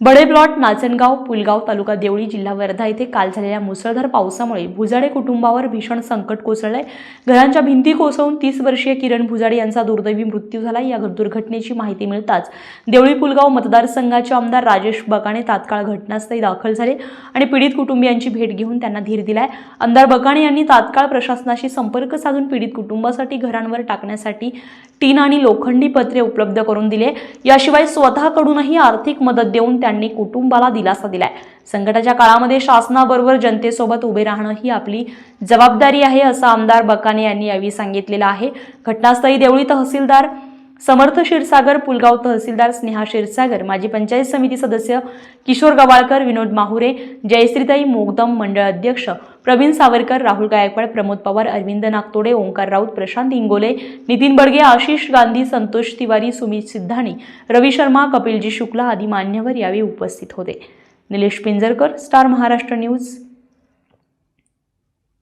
बडे plot Nachangaon Pulgaon taluka Deoli जिल्हा वर्धा येथे काल झालेल्या मुसळधार पावसामुळे भुजाडे कुटुंबावर भीषण संकट कोसळलंय. घरांच्या भिंती कोसळून तीस वर्षीय किरण भुजाडे यांचा दुर्दैवी मृत्यू झाला. या दुर्घटनेची माहिती मिळताच देवळी पुलगाव मतदारसंघाचे आमदार राजेश बकाणे तात्काळ घटनास्थळी दाखल झाले आणि पीडित कुटुंबियांची भेट घेऊन त्यांना धीर दिलाय. आमदार बकाणे यांनी तात्काळ प्रशासनाशी संपर्क साधून पीडित कुटुंबासाठी घरांवर टाकण्यासाठी टीन आणि लोखंडी पत्रे उपलब्ध करून दिले. याशिवाय स्वतःकडूनही आर्थिक मदत देऊन त्यांनी कुटुंबाला दिलासा दिलाय. संकटाच्या काळामध्ये शासनाबरोबर जनतेसोबत उभे राहणं ही आपली जबाबदारी आहे असं आमदार बकाने यांनी यावेळी सांगितलेलं आहे. घटनास्थळी देवळी तहसीलदार समर्थ क्षीरसागर पुलगाव तहसीलदार स्नेहा क्षीरसागर माजी पंचायत समिती सदस्य किशोर गवाळकर विनोद माहुरे जयश्रीताई मोगदम मंडळ अध्यक्ष प्रवीण सावरकर राहुल गायकवाड प्रमोद पवार अरविंद नागतोडे ओंकार राऊत प्रशांत इंगोले नितीन बडगे आशिष गांधी संतोष तिवारी सुमित सिद्धाणी रवी शर्मा कपिलजी शुक्ला आदी मान्यवर यावेळी उपस्थित होते. Nilesh Pinjarkar star Maharashtra news